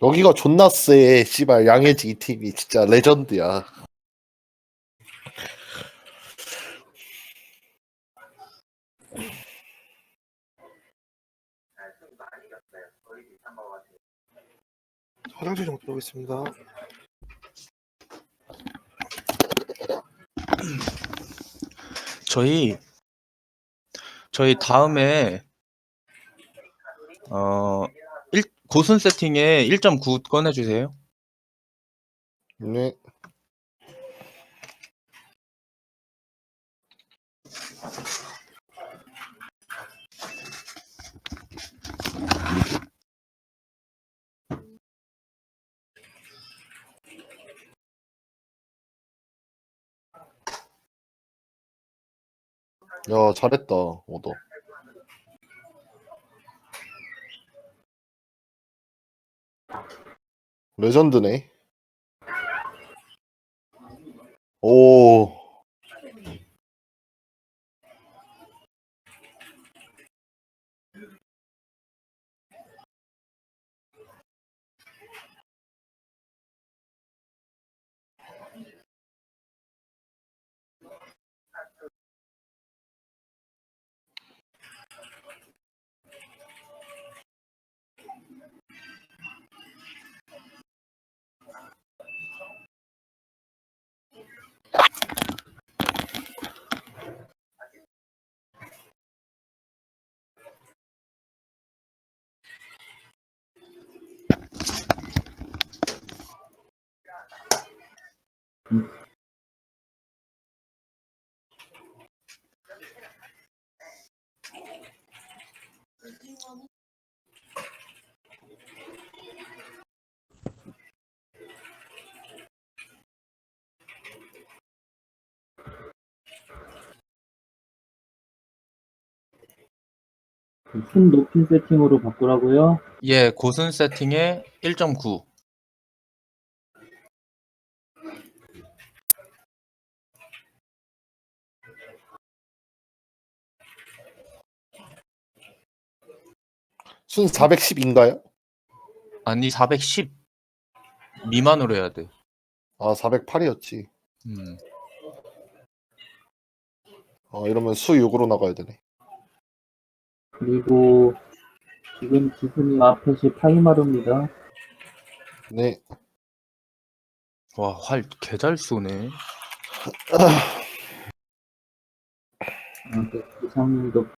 여기가 존나 세. 씨발 양해지 이 팀이 진짜 레전드야. 화장실 좀 들어오겠습니다. 저희 저희 다음에 어 1, 고순 세팅에 1.9 꺼내 주세요. 네. 야 잘했다 오더 레전드네. 오 높인 세팅으로 바꾸라고요? 예, 고순 세팅에 1.9. 순 410인가요? 아니 410 미만으로 해야 돼. 아 408이었지 음. 아 이러면 수 6으로 나가야 되네 그리고 지금 지수님 앞에시 파이마루입니다. 네 와, 활 개 잘 쏘네. 아, 그 부상님도